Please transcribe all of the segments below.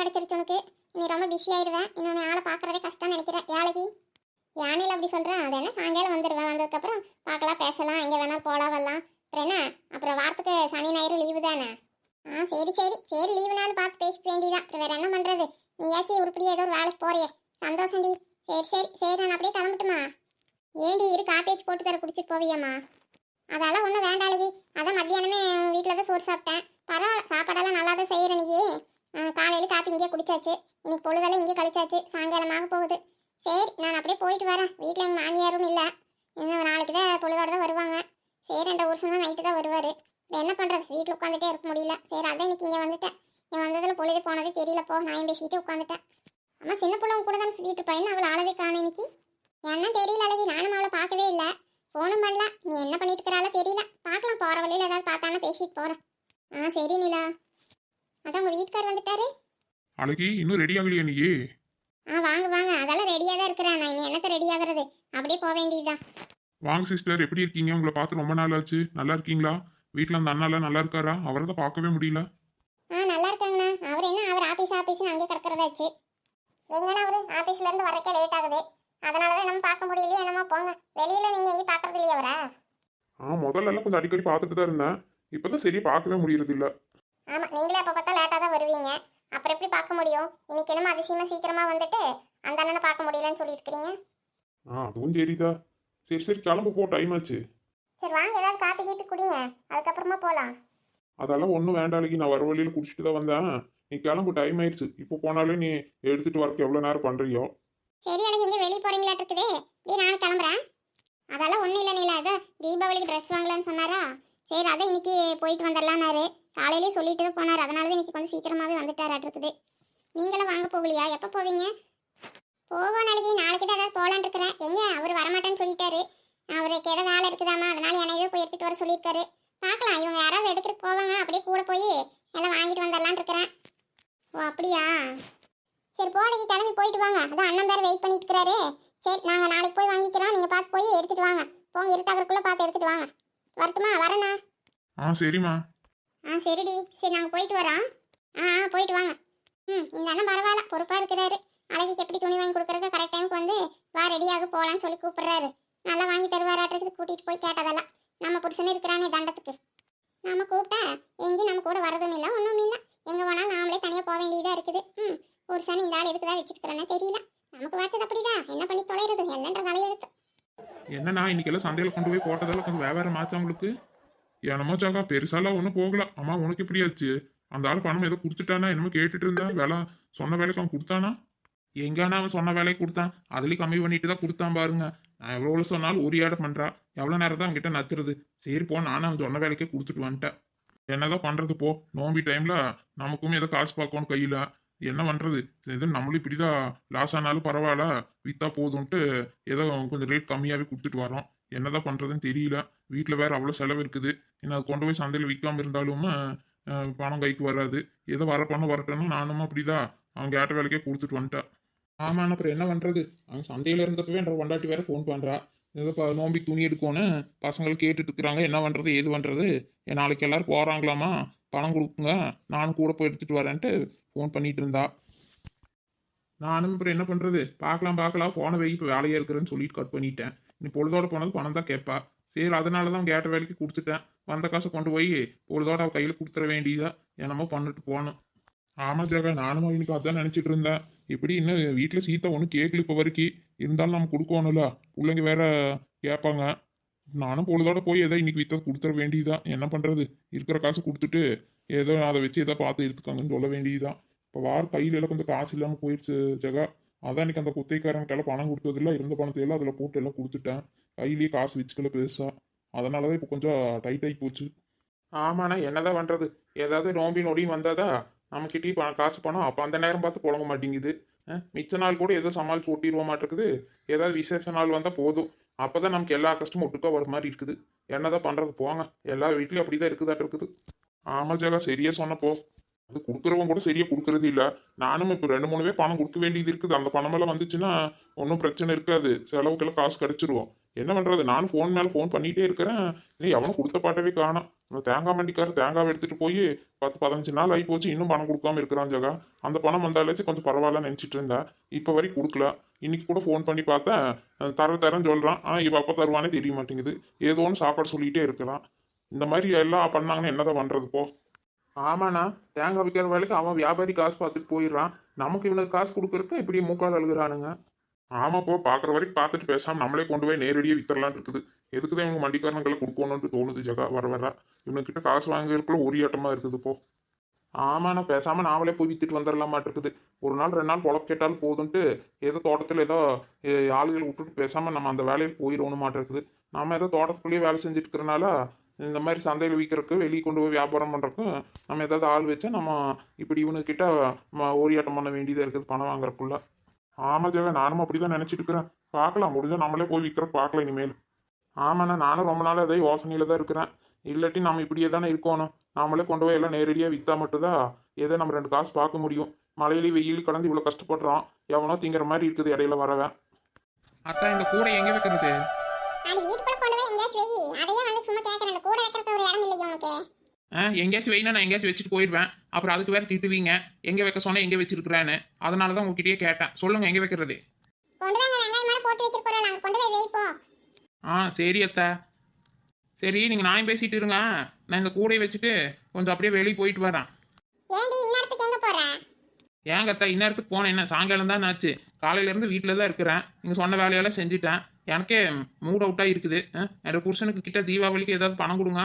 கிடச்சிருச்சு உனக்கு. நீ ரொம்ப பிஸி ஆயிடுவேன் இன்னொன்று ஆளை பார்க்கறதே கஷ்டம்னு நினைக்கிறேன் யாழைக்கு யானையில் அப்படி சொல்கிறேன் அது என்ன? சாயங்காலம் வந்துடுவேன் வந்ததுக்கப்புறம் பார்க்கலாம் பேசலாம். எங்கே வேணால் போகலாம் வரலாம். அப்புறம் என்ன? அப்புறம் வாரத்துக்கு சனி ஞாயிறு லீவு தானே? ஆ சரி சரி. சரி லீவுனாலும் பார்த்து பேசிக்க வேண்டியதான் அப்புறம் வேறு என்ன பண்ணுறது நீயாச்சும் உருப்படியா ஏதோ ஒரு வேலைக்கு போறியே. சந்தோஷம்டி சரி சரி. சரி நான் அப்படியே கிளம்பட்டுமா? ஏண்டி இரு காப்பேஜ் போட்டு தர குடிச்சிட்டு போவியம்மா. அதெல்லாம் ஒன்றும் வேண்டாம் அழகி அதான் மத்தியானமே வீட்டில் தான் சோறு சாப்பிட்டேன். பரவாயில்ல சாப்பாடெல்லாம் நல்லா தான் செய்கிற நீயே காலையில் காப்பி இங்கேயே குடிச்சாச்சு. இன்னைக்கு பொழுதெல்லாம் இங்கே கழிச்சாச்சு. சாயங்காலமாக போகுது. சரி நான் அப்படியே போயிட்டு வரேன். வீட்டில் எங்கள் மாமியாரும் இல்லை. இன்னும் நாளைக்கு தான் பொழுதோட தான் வருவாங்க. சரி ரெண்டு வருஷம் நைட்டு தான் வருவார். என்ன பண்ணுறது வீட்டில் உட்காந்துட்டே இருக்க முடியல. சரி அதான் இன்னைக்கு இங்கே வந்துட்டேன். இங்கே வந்ததில் பொழுது போனதே தெரியலப்போ நான் பேசிட்டு உட்காந்துட்டேன் அம்மா சின்ன பிள்ளை கூட தானே சுற்றிட்டு இருப்பா? என்ன அவளை ஆளவே காணும் இன்னைக்கு? என்ன தெரியல அழகி. நானும் அவளை பார்க்கவே இல்லை. ஃபோனும் பண்ணல. நீ என்ன பண்ணிட்டு இருக்கிறாளோ தெரியல. பார்க்கலாம் போகிற வழியில் ஏதாவது பார்த்தானா பேசிட்டு போகிறேன் ஆ சரி நிலா. அதான் உங்கள் வீட்டுக்கார் வந்துட்டாரு. அழகி இன்னும் ரெடி ஆகலையா நீ ஆ வாங்க வாங்க. அதெல்லாம் ரெடியாக தான் இருக்கிறேன். நான் இனி என்னத்த ரெடி ஆகுறது? அப்படியே போக வேண்டியதுதான். வாங்க சிஸ்டர் எப்படி இருக்கீங்க? உங்களை பார்த்து ரொம்ப நாள் ஆச்சு நல்லா இருக்கீங்களா? வீட்டில் அந்த அண்ணாலாம் நல்லா இருக்காரா? அவரை தான் பார்க்கவே முடியல. ஆ நல்லா இருக்காங்கண்ணா. அவர் என்ன? அவர் ஆஃபீஸ் ஆஃபீஸ்னு அங்கே கிடக்கிறதாச்சு எங்கன்னா அவர்? ஆஃபீஸ்லேருந்து வரக்கே லேட் ஆகுது. அதனால தான் நம்ம பார்க்க முடியலையே என்னமோ. போங்க. வெளியில் நீங்கள் எங்கேயும் பார்க்கறது இல்லையா அவரை? ஆ முதல்ல எல்லாம் கொஞ்சம் அடிக்கடி பார்த்துட்டு தான் இருந்தேன். இப்போதான் சரி பார்க்கவே முடியறது இல்ல ஆமாம் நீங்களே அப்போ பார்த்தா லேட்டாக தான் வருவீங்க. அப்புறம் எப்படி பார்க்க முடியும்? இன்னைக்கு என்னமோ அதிசயமாக சீக்கிரமாக வந்துட்டு அந்த அண்ணனை பார்க்க முடியலன்னு சொல்லியிருக்கிறீங்க. ஆ அதுவும் சரிதா. சரி சரி கிளம்பு போ டைம் ஆச்சு. சரி வாங்க ஏதாவது காப்பி கீப்பி குடிங்க. அதுக்கப்புறமா போகலாம் அதெல்லாம் ஒன்றும் வேண்டாம் அழகி. நான் வர வழியில் குடிச்சிட்டு தான் வந்தேன். நீ கிளம்பு டைம் ஆயிடுச்சு. இப்போ போனாலே நீ எடுத்துட்டு வரக்கு எவ்வளோ நேரம் பண்ணுறியோ சரி எனக்கு எங்கே வெளியே போகிறீங்களாட்டு இருக்குது நீ நான் கிளம்புறேன். அதெல்லாம் ஒன்றும் இல்லை நீல. அதான் தீபாவளிக்கு ட்ரெஸ் வாங்கலான்னு சொன்னாரா? சரி அதான் இன்னைக்கு போயிட்டு வந்துடலான்னாரு. காலையிலேயே சொல்லிட்டு தான் போனார். அதனால தான் இன்னைக்கு கொஞ்சம் சீக்கிரமாகவே வந்துட்டாராட்டு இருக்குது நீங்களும் வாங்க போகலையா? எப்போ போவீங்க? போவோம் நாளைக்கு. நாளைக்கு தான் ஏதாவது போகலான்னு இருக்கிறேன். எங்க? அவர் வரமாட்டேன்னு சொல்லிட்டாரு. அவருக்கு ஏதோ வேலை இருக்குதாமா? அதனால என்னையவே போய் எடுத்துகிட்டு வர சொல்லியிருக்காரு. பார்க்கலாம். இவங்க யாராவது எடுத்துகிட்டு போவாங்க. அப்படியே கூட போய் எல்லாம் வாங்கிட்டு வந்துடலான்னு இருக்கிறேன். ஓ அப்படியா? சரி போனைக்கு கிளம்பி போயிட்டு வாங்க. அதான் அண்ணன் பேர் வெயிட் பண்ணிட்டு இருக்கிறாரு. சரி நாங்கள் நாளைக்கு போய் வாங்கிக்கிறோம். நீங்கள் பார்த்து போய் எடுத்துகிட்டு வாங்க. போங்க இருட்டாகிறதுக்குள்ளே பார்த்து எடுத்துகிட்டு வாங்க. வரட்டுமா? வரேண்ணா ஆ சரிம்மா. ஆ சரிடி. சரி நாங்கள் போயிட்டு வரோம். ஆ ஆ போயிட்டு வாங்க. ம் இந்த அண்ணன் பரவாயில்ல. பொறுப்பாக இருக்கிறாரு. அழகிக்கு எப்படி துணி வாங்கி கொடுக்குறது கரெக்ட் டைமுக்கு வந்து வா ரெடியாக போகலான்னு சொல்லி கூப்பிட்றாரு. நல்லா வாங்கி தருவாராட்டுறதுக்கு கூட்டிகிட்டு போய் கேட்டதெல்லாம். நம்ம புருஷனே இருக்கிறானே தண்டத்துக்கு. நம்ம கூப்பிட்டா எங்கேயும் நம்ம கூட வரதும் இல்லை ஒன்றும் இல்லை. எங்கே போனாலும் நாமளே தனியாக போக வேண்டியதாக இருக்குது. ம் புருஷன் இந்த ஆள் எதுக்கு தான் வச்சுருக்கிறேன்னு தெரியல. நமக்கு வச்சது அப்படிதான். என்ன பண்ணி தொலைகிறது எல்லாம் தலையெழுத்து. என்னண்ணா இன்னைக்கெல்லாம் சந்தையில் கொண்டு போய் போட்டதெல்லாம் கொஞ்சம் வியாபாரம் மாற்றம் உங்களுக்கு? என்னமோ ஜாகா பெருசாலாம் ஒன்றும் போகல. அம்மா உனக்கு எப்படியாச்சு அந்த ஆள் பணம் ஏதோ கொடுத்துட்டானா? என்னமோ கேட்டுட்டு இருந்தேன் வேலை சொன்ன வேலைக்கு அவன் கொடுத்தானா? எங்கானா அவன் சொன்ன வேலையை கொடுத்தான். அதுலேயும் கம்மி பண்ணிட்டு தான் கொடுத்தான் பாருங்க. நான் எவ்வளோ சொன்னாலும் ஒரு ஏட பண்ணுறா எவ்வளோ நேரம் தான் அவன்கிட்ட நத்துறது. சரி போ. நானும் அவன் சொன்ன வேலைக்கே கொடுத்துட்டு வந்துட்டேன். என்னதான் பண்ணுறது போ. நோம்பி டைமில் நமக்கும் ஏதோ காசு பார்க்கணும் கையில். என்ன பண்ணுறது இது நம்மளும் இப்படி தான் லாஸ் ஆனாலும் பரவாயில்ல. விற்றா போதும்ன்ட்டு ஏதோ கொஞ்சம் ரேட் கம்மியாகவே கொடுத்துட்டு வரோம் என்னதான் பண்ணுறதுன்னு தெரியல. வீட்டில் வேற அவ்வளோ செலவு இருக்குது. என்ன அது கொண்டு போய் சந்தையில் விற்காம இருந்தாலும் பணம் கைக்கு வராது. ஏதோ வர பணம் வரட்டும்னு நானும் அப்படிதான் அவன் கேட்ட வேலைக்கே கொடுத்துட்டு வந்துட்டா. ஆமாம் அப்புறம் என்ன பண்ணுறது அவன் சந்தையில் இருந்தப்பவே என்ற கொண்டாட்டி வேற ஃபோன் பண்ணுறான் ஏதோ இப்போ நோம்பி துணி எடுக்கணும் பசங்கள் கேட்டுட்டு இருக்கிறாங்க. என்ன பண்ணுறது ஏது பண்ணுறது நாளைக்கு எல்லாரும் போகிறாங்களாமா பணம் கொடுக்குங்க. நானும் கூட போய் எடுத்துகிட்டு வரேன்ட்டு ஃபோன் பண்ணிட்டு இருந்தா. நானும் அப்புறம் என்ன பண்ணுறது பார்க்கலாம் பார்க்கலாம். போன வை இப்போ வேலையாக இருக்கிறேன்னு சொல்லிட்டு கட் பண்ணிட்டேன். நீ பொழுதோட போனது பணம் தான் கேட்பா. சரி அதனால தான் கேட்ட வேலைக்கு கொடுத்துட்டேன். வந்த காசை கொண்டு போய் பொழுதோட அவள் கையில் கொடுத்துற வேண்டியதா என்னமோ பண்ணிட்டு போகணும். ஆமா ஜெகா நானும் அவனுக்கு அதான் நினச்சிட்டு இருந்தேன். இப்படி இன்னும் வீட்டில் சீத்தா ஒன்றும் கேட்கல இப்போ வரைக்கும். இருந்தாலும் நம்ம கொடுக்கணும்ல. பிள்ளைங்க வேற கேட்பாங்க. நானும் பொழுதோட போய் ஏதோ இன்னைக்கு வித்தா கொடுத்துற வேண்டியதுதான் என்ன பண்ணுறது இருக்கிற காசு கொடுத்துட்டு ஏதோ அதை வச்சு ஏதோ பார்த்து எடுத்துக்கோங்கன்னு சொல்ல வேண்டியதுதான். இப்போ வார கையில் எல்லாம் கொஞ்சம் காசு இல்லாமல் போயிடுச்சு ஜெகா. அதான் எனக்கு அந்த குத்தைக்காரங்கிட்ட பணம் கொடுத்ததில்ல. இருந்த பணத்தை எல்லாம் அதில் போட்டு எல்லாம் கொடுத்துட்டேன். கையிலேயே காசு வச்சுக்கல பெருசாக அதனால தான் இப்போ கொஞ்சம் டைட் ஆகி போச்சு. ஆமாண்ணா என்னதான் பண்ணுறது ஏதாவது நோம்பி நொடின்னு வந்தாதா நம்மக்கிட்டே பணம் காசு பணம். அப்போ அந்த நேரம் பார்த்து புழங்க மாட்டேங்குது. மிச்ச நாள் கூட ஏதோ சமாளிச்சு ஓட்டிடுவோம் மாட்டிருக்குது. ஏதாவது விசேஷ நாள் வந்தால் போதும். அப்போ தான் நமக்கு எல்லா கஷ்டமும் ஒட்டுக்கா வர மாதிரி இருக்குது. என்னதான் பண்ணுறது போங்க. எல்லா வீட்லேயும் அப்படி தான் இருக்குதாட்டு இருக்குது. ஆமாம் ஜகா சரியாக சொன்னப்போ. அது கொடுக்குறவங்க கூட சரியா கொடுக்கறது இல்ல. நானும் இப்போ ரெண்டு மூணு பேர் பணம் கொடுக்க வேண்டியது இருக்குது. அந்த பணம் எல்லாம் வந்துச்சுன்னா ஒன்றும் பிரச்சனை இருக்காது. செலவுக்கெல்லாம் காசு கிடைச்சிருவோம். என்ன பண்றது? நானும் ஃபோன் மேல ஃபோன் பண்ணிட்டே இருக்கிறேன். நீ எவனும் கொடுத்த பாட்டவே காணும். இந்த தேங்காய் மண்டிக்காரர் தேங்காய் எடுத்துட்டு போய் பத்து பதினஞ்சு நாள் ஆகி போச்சு. இன்னும் பணம் கொடுக்காம இருக்கிறான் ஜகா. அந்த பணம் வந்தாலேச்சு கொஞ்சம் பரவாயில்ல நினைச்சிட்டு இருந்தேன் இப்போ வரைக்கும் கொடுக்கல. இன்னைக்கு கூட ஃபோன் பண்ணி பார்த்தேன். தர தரேன்னு சொல்றான். ஆனா இவ அப்ப தருவானே தெரிய மாட்டேங்குது. ஏதோ ஒன்று சாப்பாடு சொல்லிட்டே இருக்கிறான் இந்த மாதிரி எல்லாம் பண்ணாங்கன்னா என்னதான் பண்றது? போ. ஆமாண்ணா தேங்காய் விற்கிற வேலைக்கு அவன் வியாபாரி காசு பார்த்துட்டு போயிடுறான். நமக்கு இவனுக்கு காசு கொடுக்கறதுக்கு இப்படி மூக்கால் அழுகுறானுங்க. ஆமா போ பாக்குற வரைக்கும் பார்த்துட்டு பேசாம நம்மளே கொண்டு போய் நேரடியாக வித்தரலான்னு இருக்குது. எதுக்கு தான் இவங்க மண்டிக்காரங்களை கொடுக்கணும்னு தோணுது ஜகா வர வர. இவனுக்கிட்ட காசு வாங்குறதுக்குள்ள ஒரு ஆட்டமா இருக்குது போ. ஆமாண்ணா பேசாம நாமளே போய் வித்துட்டு வந்துடலாமாட்டு இருக்குது ஒரு நாள் ரெண்டு நாள் பொழப்பு கேட்டாலும் போதுன்ட்டு ஏதோ தோட்டத்தில் ஏதோ ஆளுகளை விட்டுட்டு பேசாம நம்ம அந்த வேலையில் போயிடணும் மாட்டிருக்குது நம்ம ஏதோ தோட்டத்துக்குள்ளேயே வேலை செஞ்சுட்டு இருக்கிறனால இந்த மாதிரி சந்தையில் விற்கிறதுக்கு வெளியே கொண்டு போய் வியாபாரம் பண்ணுறதுக்கும் நம்ம ஏதாவது ஆள் வச்சா நம்ம இப்படி இவனுக்கிட்ட ம- ஓரியாட்டம் பண்ண வேண்டியதாக இருக்குது பணம் வாங்குறக்குள்ள ஆமாம் ஜெகா நானும் அப்படிதான் நினச்சிட்டு இருக்கிறேன். பார்க்கலாம் முடிஞ்சால் நம்மளே போய் விற்கிற பார்க்கலாம் இனிமேல். ஆமாண்ணா நானும் ரொம்ப நாள் அதே யோசனையில் தான் இருக்கிறேன். இல்லாட்டி நம்ம இப்படியே தானே இருக்கணும். நாமளே கொண்டு போய் எல்லாம் நேரடியாக விற்றா மட்டும்தான் ஏதோ நம்ம ரெண்டு காசு பார்க்க முடியும். மழையிலையும் வெயில் கடந்து இவ்வளோ கஷ்டப்படுறோம் எவனோ திங்கிற மாதிரி இருக்குது இடையில வரவன். அத்தான் இந்த கூடை எங்கே வைக்கிறது? எங்கேயாச்சும் வை அதையே வந்து சும்மா கேட்கறேன் இந்த கூட வைக்கிறதுக்கு ஒரு இடம் இல்லையா உனக்கு. ஆ எங்கேயாச்சும் வைனா நான் எங்கேயாச்சும் வச்சுட்டு போயிடுவேன். அப்புறம் அதுக்கு வேற திட்டுவீங்க. எங்க வைக்க சொன்னா எங்க வச்சிருக்கிறேன்னு. அதனால தான் உங்ககிட்டயே கேட்டேன். சொல்லுங்க எங்க வைக்கிறது? கொண்டு வாங்க வெங்காயம் மேலே போட்டு வச்சிருக்கோம் அங்கே கொண்டு போய் வைப்போம் ஆ சரி அத்தா. சரி நீங்க நான் பேசிட்டு இருங்க. நான் இந்த கூடையை வச்சுட்டு கொஞ்சம் அப்படியே வெளியே போயிட்டு வரேன். ஏண்டி ஏங்கத்தா இந்நேரத்துக்கு போனேன். என்ன சாயங்காலம் தான் ஆச்சு. காலையிலேருந்து வீட்டில் தான் இருக்கிறேன். நீங்கள் சொன்ன வேலையெல்லாம் செஞ்சுட்டேன். எனக்கே மூட் அவுட்டாக இருக்குது என்னோடய புருஷனுக்கு கிட்ட தீபாவளிக்கு ஏதாவது பணம் கொடுங்க.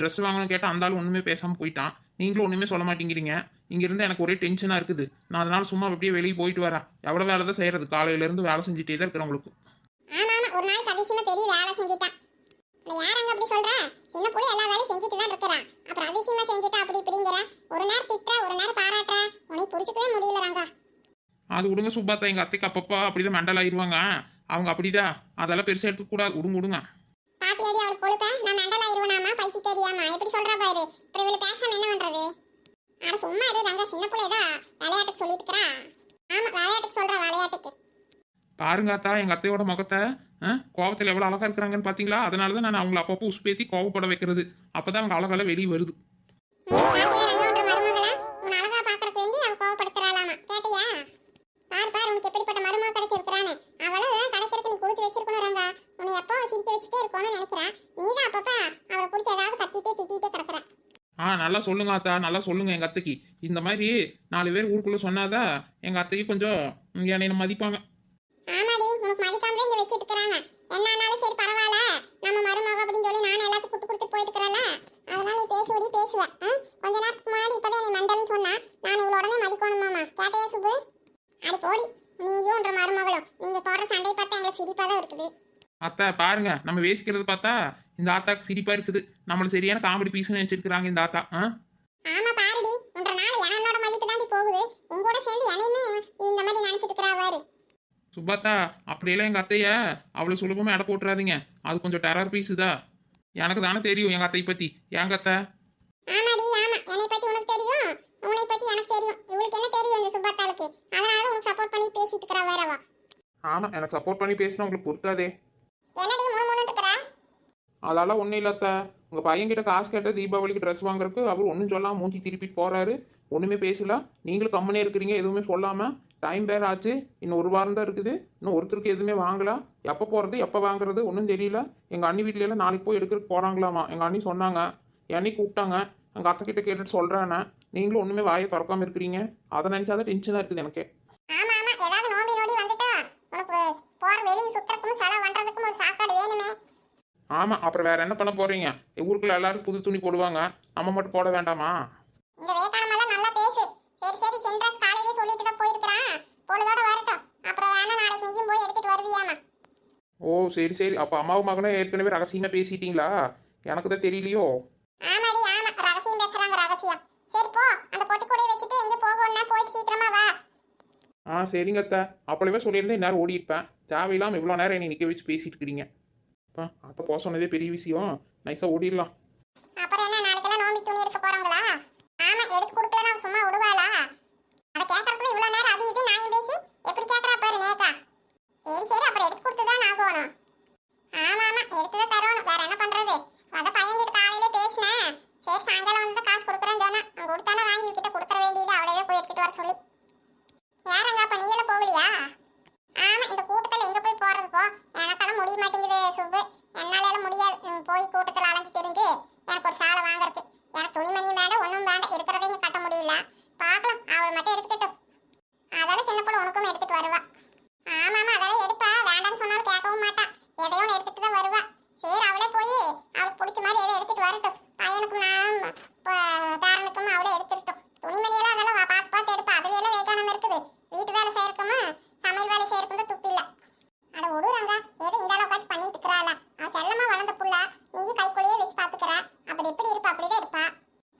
ட்ரெஸ் வாங்கணும் கேட்டால் அந்த ஒன்றுமே பேசாமல் போயிட்டான். நீங்களும் ஒன்றுமே சொல்ல மாட்டேங்கிறீங்க. இங்கேருந்து எனக்கு ஒரே டென்ஷனாக இருக்குது. நான் அதனால் சும்மா அப்படியே வெளியே போயிட்டு வரேன். எவ்வளோ வேலை தான் செய்கிறது காலையிலேருந்து வேலை செஞ்சுட்டே தான் இருக்கிறேன் உங்களுக்கு. ஆமா ஒரு நாள் பெரிய வேலை செஞ்சுட்டேன். யார் அங்க அப்படி சொல்ற? சின்ன புள்ளி எல்லா வேலையும் செஞ்சுட்டு தான் இருக்கிறான் அப்புறம் அதிசயமா செஞ்சுட்டா அப்படி இப்படிங்கிற? ஒரு நேரம் திட்டுற ஒரு நேரம் பாராட்டுற. உனக்கு புடிச்சுக்கவே முடியல ரங்கா. அது விடுங்க சுப்பாத்தா எங்கள் அத்தைக்கு அப்பப்போ அப்படிதான் மெண்டல் ஆயிடுவாங்க அவங்க அப்படிதான் அதெல்லாம் பெருசாக எடுத்துக்கூடாது. விடுங்க விடுங்க. பாத்தியாடி அவள் கொழுப்ப? நான் மெண்டல் ஆயிருவனாமா? பைத்தி தெரியாமா எப்படி சொல்றா பாரு. அப்புறம் இவளை பேசாம என்ன பண்றது? ஆனா சும்மா இரு ரங்கா. சின்ன புள்ளை ஏதோ விளையாட்டுக்கு சொல்லிட்டு இருக்கிறா. ஆமா விளையாட்டுக்கு சொல்ற விளையாட்டுக்கு பாருங்க அத்தா எங்கள் அத்தையோட முகத்தை கோபத்தில் எவ்வளோ அழகா இருக்கிறாங்கன்னு பார்த்தீங்களா அதனால தான் நான் அவங்கள அப்பப்போ உசுப்பேத்தி கோவப்பட வைக்கிறது. அப்போ தான் அவங்க அழகால வெளியே வருது. அழகா கொடுத்து ஆ நல்லா சொல்லுங்க அத்தா நல்லா சொல்லுங்க எங்க அத்தைக்கு. இந்த மாதிரி நாலு பேர் ஊருக்குள்ள சொன்னாதான் எங்க அத்தைக்கு கொஞ்சம் ம், என்னை மதிப்பாங்க. ஆமாடி உனக்கு மதிக்காம இங்க வச்சிட்டு இருக்கிறாங்க என்ன ஆனாலும் சரி பரவாயில்ல. நம்ம மருமக அப்படின்னு சொல்லி நானும் எல்லாத்துக்கும் குட்டு கொடுத்து போயிட்டு இருக்கிறேன்ல அதனால நீ பேசுவடி பேசுவ? கொஞ்ச நேரத்துக்கு முன்னாடி இப்பதான் நீ மண்டல்னு சொன்னா நான் இவ்வளோ உடனே மதிக்கணுமாமா கேட்டையா சுபு அடி போடி நீயும் உன்ற மருமகளும். நீங்க போடுற சண்டையை பார்த்தா எங்களுக்கு சிரிப்பா தான் இருக்குது. அத்தா பாருங்க. நம்ம பேசிக்கிறது பார்த்தா இந்த ஆத்தாக்கு சிரிப்பாக இருக்குது. நம்மள சரியான காமெடி பீஸ்னு நினச்சிருக்கிறாங்க இந்த ஆத்தா. ஆமா பாருடி. உன்ற நாள் என்னோட மதிப்பு தாண்டி போகுது உங்களோட சேர்ந்து என்னையுமே இந்த மாதிரி நினைச்சிட்டு இருக்கிறா சுப்பாத்தா அப்படியெல்லாம் எங்கள் அத்தைய அவ்வளோ சுலபமாக எடை போட்டுறாதீங்க. அது கொஞ்சம் டெரர் பீஸு தான் எனக்கு தானே தெரியும் எங்கள் அத்தையை பற்றி ஏங்க அத்தை? ஆமாடி ஆமா. என்னை பத்தி உனக்கு தெரியும்? உன்னை பத்தி எனக்கு தெரியும். இவளுக்கு என்ன தெரியும் இந்த சுபாத்தாளுக்கு அதனால உனக்கு சப்போர்ட் பண்ணி பேசினா உங்களுக்கு பொறுக்காதே. அதெல்லாம் ஒன்றும் இல்லத்த உங்கள் பையன்கிட்ட காசு கேட்ட தீபாவளிக்கு ட்ரெஸ் வாங்குறதுக்கு அவர் ஒன்றும் சொல்லாம மூஞ்சி திருப்பிட்டு போகிறாரு ஒன்றுமே பேசல. நீங்களும் கம்மனே இருக்கிறீங்க எதுவுமே சொல்லாமல் டைம் வேறு ஆச்சு. இன்னும் ஒரு வாரம் தான் இருக்குது. இன்னும் ஒருத்தருக்கு எதுவுமே வாங்கலாம். எப்போ போகிறது எப்போ வாங்குறது ஒன்றும் தெரியல. எங்கள் அண்ணி வீட்ல எல்லாம் நாளைக்கு போய் எடுக்கிறதுக்கு போகிறாங்களாமா எங்கள் அண்ணி சொன்னாங்க. என்னை கூப்பிட்டாங்க. எங்கள் அத்தை கிட்ட கேட்டுட்டு சொல்கிறேன்னு நீங்களும் ஒன்றுமே வாயை திறக்காம இருக்கிறீங்க. அதை நினச்சாதான் டென்ஷனாக இருக்குது எனக்கு. ஆமாம் அப்புறம் வேற என்ன பண்ண போகிறீங்க ஊருக்குள்ள எல்லாரும் புது துணி போடுவாங்க. நம்ம மட்டும் போட வேண்டாமா இந்த வேக்கானமெல்லாம் நல்லா பேசு சரி சரி சென்ட்ரஸ் காலையிலே சொல்லிட்டு தான் போயிருக்கிறான் பொழுதோட வரட்டும் அப்புறம் வேணா நாளைக்கு நீயும் போய் எடுத்துட்டு வருவியாமா ஓ சரி சரி. அப்போ அம்மாவும் மகனும் ஏற்கனவே ரகசியமாக பேசிட்டீங்களா? எனக்கு தான் தெரியலையோ? ஆமாடி ஆமா. ரகசியம் பேசுறாங்க ரகசியம். சரி போ. அந்த பொட்டி கூட வச்சுட்டு எங்க போகணும்னா போயிட்டு சீக்கிரமா வா. ஆ சரிங்க அத்தை. அப்பளவே சொல்லியிருந்தேன் இந்நேரம் ஓடிருப்பேன் தேவையில்லாமல் இவ்வளோ நேரம் என்னை நிற்க வச்சு பேசிட்டு இருக்கிறீங்க. அப்பா அத்தை போக சொன்னதே பெரிய விஷயம். நைஸாக ஓடிடலாம் அப்புறம் என்ன நாளைக்கெல்லாம் நோம்பி துணி எடுக்க போறாங்களா ஆமா எடுத்து கொடுக்கலனா சும்மா விடுவாளா அத கேட்கறதுக்குள்ள இவ்வளவு நேரம் அது இது நான் பேசி எப்படி கேட்கறா பாரு நேக்கா சரி சரி அப்புறம் எடுத்து கொடுத்து தான் ஆகணும் ஆமா ஆமா எடுத்துதான் தரணும் வேற என்ன பண்றது அத பையன் கிட்ட காலையில பேசினேன் சரி சாயங்காலம் வந்து காசு கொடுக்குறேன்னு சொன்னா அவன் கொடுத்தானே வாங்கி கிட்ட கொடுத்துற வேண்டியது அவளையே போய் எடுத்துட்டு வர சொல்லி யாரங்க அப்ப நீல போகலையா ஆமா இந்த கூட்டத்துல எங்க போய் போறது போ எனக்கெல்லாம் முடிய மாட்டேங்குது சுப்பு என்னால எல்லாம் முடியாது உம், போய் கூட்டத்துல அலைஞ்சு தெரிஞ்சு எனக்கு ஒரு சாலை வாங்குறதுக்கு எனக்கு துணிமணியும் வேண்டாம் ஒண்ணும் வேண்டாம் இருக்கிறதையும் கட்ட முடியல பார்க்கலாம் அவள் மட்டும் எடுத்துக்கிட்டோம் அதெல்லாம் சின்ன பொண்ணு உனக்கும் எடுத்துட்டு வருவா ஆமா ஆமா அதெல்லாம் எடுப்பா வேண்டாம்னு சொன்னாலும் கேட்கவும் மாட்டா எதையோ ஒன்று எடுத்துட்டு தான் வருவா சரி அவளே போய் அவளுக்கு பிடிச்ச மாதிரி எதை எடுத்துட்டு வரட்டும் பையனுக்கும் நான் ப- பேரனுக்கும் அவளே எடுத்துட்டோம் துணிமணியெல்லாம் அதெல்லாம் வா- பார்த்து பார்த்து எடுப்பா அதுல எல்லாம் வேகானம் இருக்குது வீட்டு வேலை செய்யறக்குமா சமையல் வேலை செய்யறக்கும் துப்பு இல்ல. அட விடுறாங்க ஏதோ இந்த அளவு உட்காந்து பண்ணிட்டு இருக்கிறாள்? அவ செல்லமா வளர்ந்த புள்ள. நீ கைக்குள்ளேயே வச்சு பாத்துக்கிற அப்படி எப்படி இருப்பா அப்படிதான் இருப்பா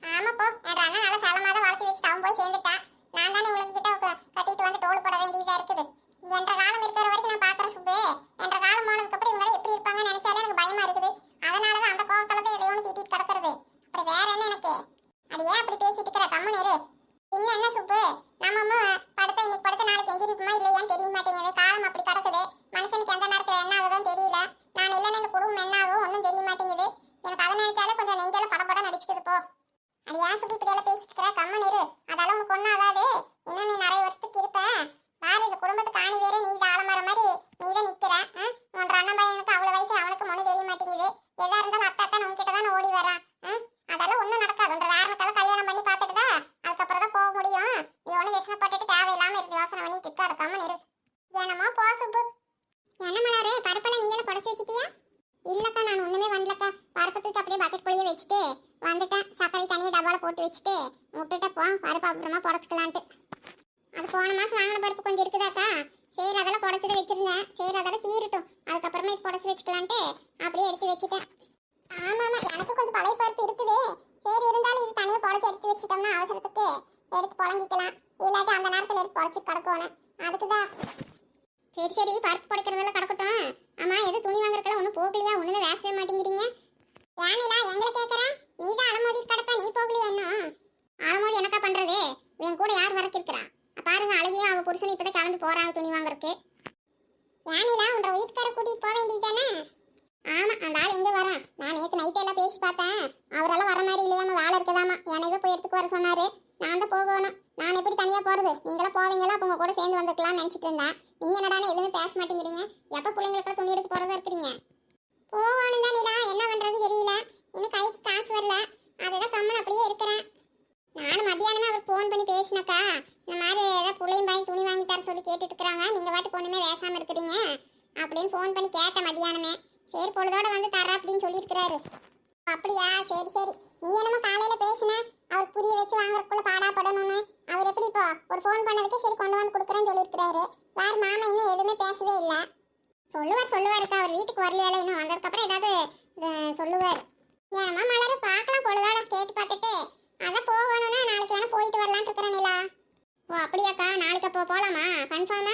ஆமா போ என் அண்ணன் நல்லா செல்லமா தான் வளர்த்து வச்சுட்டு அவன் போய் சேர்ந்துட்டா நான் தானே உங்களுக்கு கிட்ட க- கட்டிட்டு வந்து தோடு போட வேண்டியதா இருக்குது என்ற காலம் இருக்கிற வரைக்கும் நான் பாக்குறேன் சுப்பு என்ற காலம் போனதுக்கு அப்புறம் இவங்க எப்படி இருப்பாங்கன்னு நினைச்சாலே எனக்கு பயமா இருக்குது அதனாலதான் அந்த கோவத்துல தான் எதையோ ஒன்று திட்டிட்டு கிடக்குறது அப்படி வேற என்ன எனக்கு அடி ஏன் அப்படி பேசிட்டு இருக்கிற கம்மன் இரு இன்னும் என்ன சுப்பு நம்ம படுத்த இன்னைக்கு படுத்த நாளைக்கு எந்திரிப்புமா இல்லையான்னு தெரிய மாட்டேங்குது காலம் அப்படி கிடக்குது மனுஷனுக்கு எந்த நேரத்துல என்ன ஆகுதுன்னு தெரியல நான் இல்லைன்னா இந்த குடும்பம் என்ன ஆகும் ஒன்றும் தெரிய மாட்டேங்குது எனக்கு அதை நினைச்சாலே கொஞ்சம் நெஞ்சால படபட நடிச்சுக்குது போ அடி ஏன் சுப்பு இப்படி எல்லாம் பேசிட்டு இருக்கிற கம்மன் இரு அதெல்லாம் உனக்கு ஒன்றும் ஆகாது இன்னும் நீ நிறைய வருஷத்துக்கு இருப்ப பாரு இந்த குடும்பத்துக்கு ஆணி வேற நீ இது ஆலமர மாதிரி நீ தான் நிக்கிற ஆ? உன் அண்ணன் பையனுக்கு அவ்வளவு வயசு அவனுக்கு ஒன்றும் தெரிய மாட்டேங்குது எதா இருந்தாலும் அத்தா தான் உன்கிட்ட தான் ஓடி வரான் ஆ? அதெல்லாம் ஒன்றும் நடக்காது உன்ற வேறனுக்கெல்லாம் கல்யாணம் பண்ணி பார்த்துட்டு தான் அதுக்கப்புறம் தான் போக முடியும் நீ ஒன்றும் விசனப்பட்டுட்டு தேவையில்லாம இருக்கு யோசனை பண்ணிட்டு இருக்க அதுக்காம இரு என்னமோ போ சுப்பு என்ன மலரே பருப்பெல்லாம் நீயெல்லாம் புடச்சு வச்சிட்டியா இல்லக்கா நான் ஒண்ணுமே பண்ணலக்கா பருப்பு தூக்கி அப்படியே பக்கெட் வச்சுட்டு வந்துட்டேன். சர்க்கரை தனியாக டப்பாவில் போட்டு வச்சுட்டு விட்டுட்டு போ பருப்பு அப்புறமா புடச்சிக்கலான்ட்டு. அது போன மாதம் வாங்கின பருப்பு கொஞ்சம் இருக்குதாக்கா சரி அதெல்லாம் புடச்சது வச்சுருந்தேன். சரி அதெல்லாம் தீரட்டும். அதுக்கப்புறமா இது புடச்சி வச்சுக்கலான்ட்டு அப்படியே எடுத்து வச்சுட்டேன். ஆமாம் ஆமா. எனக்கு கொஞ்சம் பழைய பருப்பு இருக்குது. சரி இருந்தாலும் இது தனியாக புடச்சி எடுத்து வச்சுட்டோம்னா அவசரத்துக்கு எடுத்து புழங்கிக்கலாம். இல்லாட்டி அந்த நேரத்தில் எடுத்து புடச்சிட்டு கிடக்குவானே அதுக்கு தான் சரி சரி. பருப்பு புடைக்கிறதெல்லாம் கிடக்கட்டும். ஆமாம் எது துணி வாங்குறதுக்கெல்லாம் ஒன்றும் போகலையா? ஒன்றுமே வேசவே மாட்டேங்கிறீங்க. ஏனிலா எங்களை கேட்குற நீ தான் அலமோதி கிடப்ப நீ போகலையே இன்னும் அலமோதி என்னக்கா பண்றது? என் கூட யார் வரக்கிருக்கிறா பாருங்க அழகியும் அவ புருஷன் இப்பதான் கிளம்பி போறாங்க துணி வாங்குறதுக்கு. யானிலா உன்ற வீட்டுக்கார கூட்டிட்டு போக வேண்டியதானே ஆமா அந்த ஆள் எங்க வரான்? நான் நேத்து நைட் எல்லாம் பேசி பார்த்தேன். அவரெல்லாம் வர மாதிரி இல்லையாம வேலை இருக்குதாமா? என்னைவே போய் எடுத்துக்கு வர சொன்னாரு. நான் தான் போகணும் நான் எப்படி தனியா போறது? நீங்களா போவீங்களா? அப்ப உங்க கூட சேர்ந்து வந்துக்கலாம்னு நினைச்சிட்டு இருந்தேன். நீங்க என்னடானே எதுவுமே பேச மாட்டேங்கிறீங்க. எப்ப பிள்ளைங்களுக்கு துணி எடுத்து போறதா இருக்கிறீங்க போகணும் தான் என்ன பண்றதுன்னு தெரியல இன்னும் கைக்கு காசு வரல அதுதான் கம்மன் அப்படியே இருக்கிறேன் நானும் மத்தியானமே அவர் ஃபோன் பேசினக்கா? இந்த மாதிரி ஏதாவது புள்ளையும் பாய் துணி வாங்கி தர சொல்லி கேட்டுட்டு இருக்கிறாங்க நீங்க வாட்டுக்கு ஒண்ணுமே பேசாம இருக்கிறீங்க. அப்படின்னு ஃபோன் பண்ணி கேட்டேன் மதியானமே. சரி பொழுதோட வந்து தர அப்படின்னு சொல்லியிருக்கிறாரு. அப்படியா? சரி சரி. நீ என்னமோ காலையில பேசுன. அவர் புரிய வச்சு வாங்குறதுக்குள்ள பாடாப்படணும்னு அவர் எப்படி இப்போ ஒரு ஃபோன் பண்ணதுக்கே சரி கொண்டு வந்து கொடுக்குறேன்னு சொல்லியிருக்கிறாரு. வேற மாமா இன்னும் எதுவுமே பேசவே இல்லை. சொல்லுவார் சொல்லுவாருக்கா. அவர் வீட்டுக்கு வரலையில இன்னும் வந்ததுக்கப்புறம் ஏதாவது சொல்லுவார். ஏமா மலர் பார்க்கலாம் பொழுதோட கேட்டு பார்த்துட்டு அதான் போகணும்னா நாளைக்கு வேணா போயிட்டு வரலான்னு இருக்கிறேன் நிலா ஓ அப்படியாக்கா நாளைக்கு அப்போ போகலாமா கன்ஃபார்மா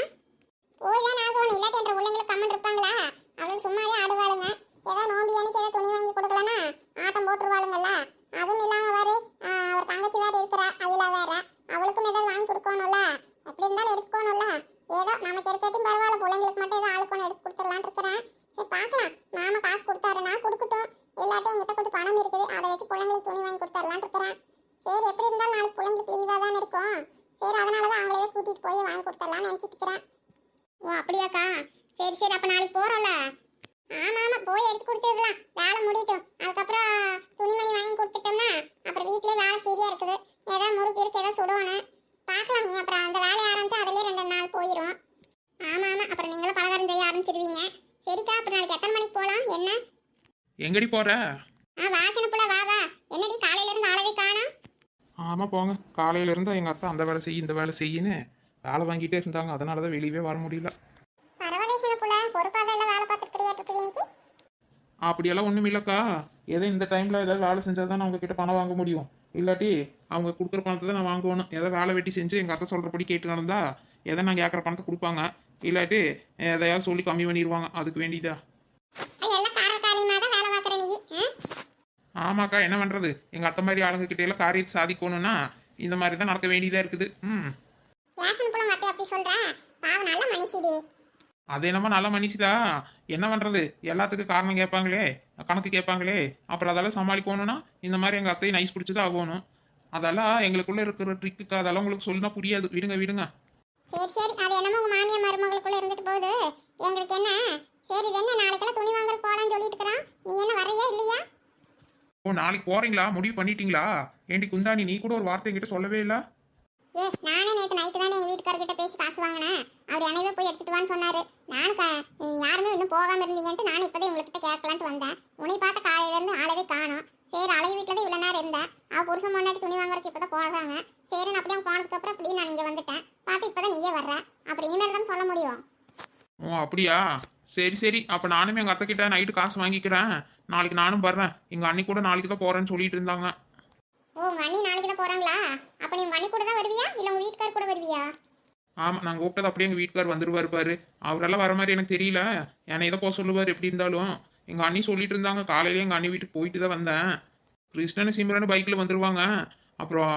போய் தான் ஆகணும். இல்லாட்டி என்ற பிள்ளைங்களுக்கு கம்மன் இருப்பாங்களா? அவளுக்கு சும்மாவே ஆடுவாளுங்க. ஏதோ நோம்பி அன்னைக்கு ஏதோ துணி வாங்கி கொடுக்கலனா ஆட்டம் போட்டுருவாளுங்கல்ல? அதுவும் இல்லாமல் வேறு அவர் தங்கச்சி வேறு இருக்கிறா அயிலா வேற. அவளுக்கும் ஏதாவது வாங்கி கொடுக்கணும்ல? எப்படி இருந்தாலும் எடுத்துக்கணும்ல? ஏதோ நமக்கு எடுத்தாட்டும் பரவாயில்ல பிள்ளைங்களுக்கு மட்டும் ஏதோ ஆளுக்கு ஒன்று எடுத்து கொடுத்துடலான்னு இருக்கிறேன். சரி பார்க்கலாம். மாமா காசு கொடுத்தாருன்னா கொடுக்கட்டும். இல்லாட்டி என்கிட்ட கொஞ்சம் பணம் இருக்குது. அதை வச்சு பிள்ளைங்களுக்கு துணி வாங்கி கொடுத்துடலான்னு இருக்கிறேன். சரி எப்படி இருந்தாலும் நாளைக்கு பிள்ளைங்களுக்கு லீவாக தானே இருக்கும். சரி அதனால தான் அவங்களே கூட்டிகிட்டு போய் வாங்கி கொடுத்துடலாம்னு நினச்சிட்டு இருக்கிறேன் ஓ அப்படியாக்கா? சரி சரி அப்போ நாளைக்கு போகிறோம்ல ஆமா ஆமா போய் எடுத்து கொடுத்துடலாம். வேலை முடியட்டும். அதுக்கப்புறம் துணிமணி வாங்கி கொடுத்துட்டோம்னா அப்புறம் வீட்லயே வேலை சரியா இருக்குது. ஏதாவது முறுக்கு இருக்கு ஏதாவது சுடுவானு பார்க்கலாம் நீ அப்புறம் அந்த வேலையை ஆரம்பிச்சா அதுலயே ரெண்டு நாள் போயிடும் ஆமா ஆமா அப்புறம் நீங்களும் பலகாரம் செய்ய ஆரம்பிச்சிருவீங்க. சரிக்கா அப்புறம் நாளைக்கு எத்தனை மணிக்கு போகலாம் என்ன? எங்கடி போற? ஆ வாசனை புள்ள வா வா. என்னடி காலையில இருந்து ஆளவே காணோம். ஆமா போங்க. காலையில இருந்தா எங்க அத்தா அந்த வேலை செய்ய இந்த வேலை செய்யுன்னு வேலை வாங்கிட்டே இருந்தாங்க அதனால தான் வெளியவே வர முடியல. அப்படியெல்லாம் ஒன்றும் இல்லைக்கா. ஏதோ இந்த டைமில் ஏதாவது வேலை செஞ்சால் தான் அவங்க கிட்ட பணம் வாங்க முடியும். இல்லாட்டி அவங்க கொடுக்குற பணத்தை தான் நான் வாங்குவேணும் ஏதோ வேலை வெட்டி செஞ்சு எங்கள் அத்தை சொல்கிறபடி கேட்டு நடந்தா எதை நான் கேட்குற பணத்தை கொடுப்பாங்க. இல்லாட்டி எதையாவது சொல்லி கம்மி பண்ணிடுவாங்க அதுக்கு வேண்டியதா எல்லாம் காரக்காரியமாக தான் வேலை பார்க்குற நீ ஆ ஆமாக்கா என்ன பண்ணுறது எங்கள் அத்தை மாதிரி ஆளுங்க கிட்ட எல்லாம் காரியத்தை சாதிக்கணும்னா இந்த மாதிரி தான் நடக்க வேண்டியதாக இருக்குது. ம். அது என்னமோ நல்ல மனுஷிதா? என்ன பண்றது? எல்லாத்துக்கும் காரணம் கேட்பாங்களே கணக்கு கேட்பாங்களே. அப்புறம் அதெல்லாம் சமாளிக்கணும்னா இந்த மாதிரி எங்க அத்தையை நைஸ் பிடிச்சது ஆகணும். அதெல்லாம் எங்களுக்குள்ள இருக்கிற ட்ரிக்கு அதெல்லாம் உங்களுக்கு சொல்லினா புரியாது. விடுங்க விடுங்க. சரி சரி. அது என்னமோ உங்க மாமியார் மருமகளுக்குள்ள இருந்துட்டு போகுது. எங்களுக்கு என்ன? சரி என்ன? நாளைக்கெல்லாம் துணி வாங்குற போலான்னு சொல்லிட்டு இருக்கிறான் நீ என்ன வர்றியா இல்லையா? ஓ நாளைக்கு போறீங்களா? முடிவு பண்ணிட்டீங்களா? ஏண்டி குந்தாணி நீ கூட ஒரு வார்த்தை என்கிட்ட சொல்லவே இல்லை? ஏ நானே நேற்று நைட்டு தானே எங்கள் வீட்டுக்காரர்கிட்ட பேசி காசு வாங்கினேன். அவர் என்னவே போய் எடுத்துட்டு வான்னு சொன்னாரு. நானும் யாருமே இன்னும் போகாம இருந்தீங்கன்ட்டு நானும் இப்போதான் உங்ககிட்ட கேட்கலான்ட்டு வந்தேன். உன்னை பார்த்த காலையில இருந்து ஆளவே காணோம். சரி அழகு வீட்டில் தான் இவ்வளோ நேரம் இருந்தேன் அவ புருஷன் முன்னாடி துணி வாங்குறதுக்கு இப்போ தான் போடுறாங்க சரி நான் அப்படியே போனதுக்கு அப்புறம் அப்படியே நான் இங்கே வந்துட்டேன். பார்த்து இப்போ தான் நீயே வர்ற. அப்புறம் இனிமேல் தான் சொல்ல முடியும். ஓ அப்படியா? சரி சரி. அப்ப நானுமே எங்க அத்தை கிட்ட நைட்டு காசு வாங்கிக்கிறேன். நாளைக்கு நானும் வர்றேன். எங்க அண்ணி கூட நாளைக்கு தான் போறேன்னு சொல்லிட்டு இருந்தாங்க. ஓ உங்கள் அண்ணி நாளைக்கு தான் போகிறாங்களா அப்போ நீ உங்கள் அண்ணி கூட தான் வருவியா? இல்லை உங்கள் வீட்டுக்கார் கூட வருவியா? ஆமா நாங்க கூப்பிட்டது அப்படியே எங்க வீட்டுக்கார் வந்துருவாரு பாரு. அவரெல்லாம் வர மாதிரி எனக்கு தெரியல. என்னை இதை போக சொல்லுவார் எப்படி இருந்தாலும். எங்க அண்ணி சொல்லிட்டு இருந்தாங்க. காலையில எங்க அண்ணி வீட்டுக்கு போயிட்டு தான் வந்தேன். கிருஷ்ணன் சிம்ரன் பைக்ல வந்துருவாங்க. அப்புறம்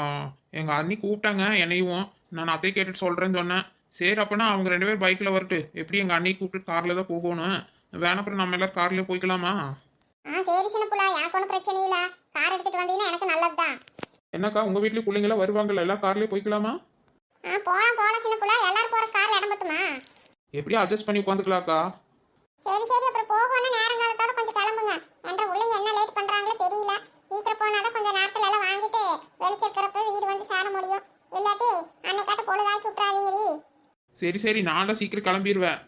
எங்க அண்ணி கூப்பிட்டாங்க என்னையும். நான் அத்தையை கேட்டுட்டு சொல்றேன்னு சொன்னேன். சரி அப்பனா அவங்க ரெண்டு பேரும் பைக்ல வரட்டு. எப்படி எங்க அண்ணி கூப்பிட்டு கார்ல தான் போகணும்? வேணா அப்புறம் நம்ம எல்லாரும் கார்ல போய்க்கலாமா? ஆ சரி சின்ன புள்ளா எனக்கு ஒன்றும் பிரச்சனை இல்லை. கார் எடுத்துகிட்டு வந்தீங்கன்னா எனக்கு நல்லது தான் என்னக்கா உங்க வீட்லயும் பிள்ளைங்களாம் வருவாங்கல்ல எல்லாம் கார்லயே போய்க்கலாமா? ஆ போகலாம் போகலாம் சின்ன புள்ளா. எல்லாரும் போகிற காரில் இடம் பத்துமா? எப்படியும் அட்ஜஸ்ட் பண்ணி உட்காந்துக்கலாக்கா சரி சரி அப்புறம் போகணும் நேரம் காலத்தோட கொஞ்சம் கிளம்புங்க என்ற பிள்ளைங்க என்ன லேட் பண்றாங்களோ தெரியல சீக்கிரம் போனாதான் கொஞ்சம் நாட்கள் எல்லாம் வாங்கிட்டு வெளிச்சிருக்கிறப்ப வீடு வந்து சேர முடியும் இல்லாட்டி அன்னைக்காட்ட பொழுதாக்கி விட்றாதீங்கடி சரி சரி நான்லாம் சீக்கிரம் கிளம்பிடுவேன்